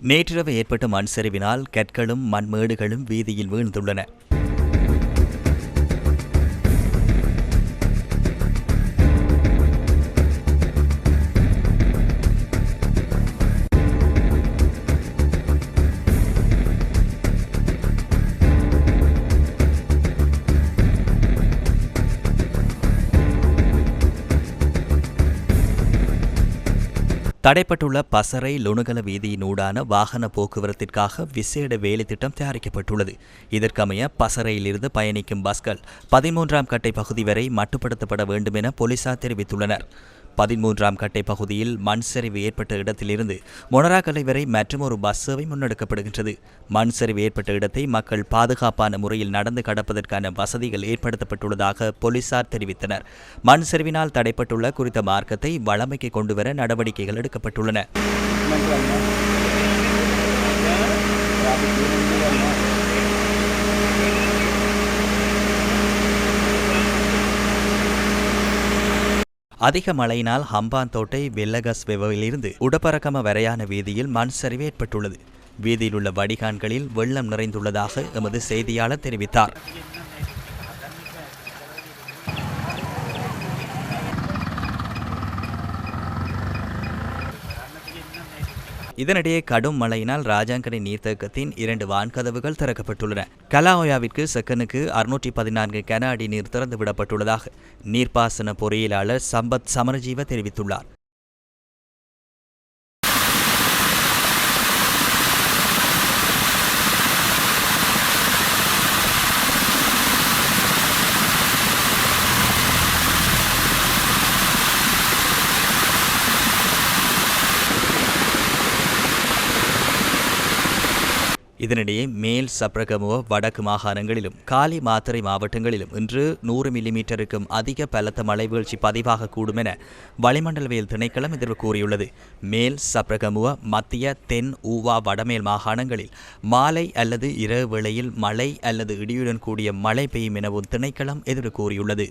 நேற்றிரவு ஏற்பட்ட மண் சரிவினால் கற்களும் மண்மேடுகளும் வீதியில் வீழ்ந்துள்ளன. தடைப்பட்டுள்ள பசறை லுணுகல வீதியினூடான வாகன போக்குவரத்திற்காக விசேட வேலைத்திட்டம் தயாரிக்கப்பட்டுள்ளது. இதற்கமைய பசறையிலிருந்து பயணிக்கும் பஸ்கள் பதிமூன்றாம் கட்டை பகுதி வரை மட்டுப்படுத்தப்பட வேண்டும் என போலீசார் தெரிவித்துள்ளனர். பதிமூன்றாம் கட்டை பகுதியில் மண் சரிவு ஏற்பட்ட இடத்திலிருந்து மொனராக்கலை வரை மற்றொரு பஸ் சேவை முன்னெடுக்கப்படுகின்றது. மண் சரிவு ஏற்பட்ட இடத்தை மக்கள் பாதுகாப்பான முறையில் நடந்து கடப்பதற்கான வசதிகள் ஏற்படுத்தப்பட்டுள்ளதாக போலீசார் தெரிவித்தனர். மண் சரிவினால் தடைப்பட்டுள்ள குறித்த மார்க்கத்தை வளமைக்கு கொண்டுவர நடவடிக்கைகள் எடுக்கப்பட்டுள்ளன. அதிக மழையினால் ஹம்பாந்தோட்டை வெல்லகஸ் வெவிலிருந்து உடப்பறக்கம வரையான வீதியில் மண் சரிவு ஏற்பட்டுள்ளது. வீதியில் உள்ள வடிகான்களில் வெள்ளம் நிறைந்துள்ளதாக எமது செய்தியாளர் தெரிவித்தார். இதனிடையே கடும் மழையினால் ராஜாங்கரை நீர்த்தேக்கத்தின் இரண்டு வான்கதவுகள் திறக்கப்பட்டுள்ளன. கலாஓயாவிற்கு செக்கனுக்கு அறுநூற்றி பதினான்கு கன அடி நீர் திறந்து விடப்பட்டுள்ளதாக நீர்ப்பாசன பொறியியலாளர் சம்பத் சமரஜீவ தெரிவித்துள்ளார். இதனிடையே மேல் சப்ரகமுவ வடக்கு மாகாணங்களிலும் காலி மாத்தறை மாவட்டங்களிலும் இன்று நூறு மில்லிமீட்டருக்கும் அதிக பலத்த மழை வீழ்ச்சி பதிவாகக்கூடும் என வளிமண்டலவியல் திணைக்களம் எதிர்வு கூறியுள்ளது. மேல் சப்ரகமுவ மத்திய தென் ஊவா வடமேல் மாகாணங்களில் மாலை அல்லது இரவு வேளையில் மழை அல்லது இடியுடன் கூடிய மழை பெய்யும் எனவும் திணைக்களம் எதிர்வு கூறியுள்ளது.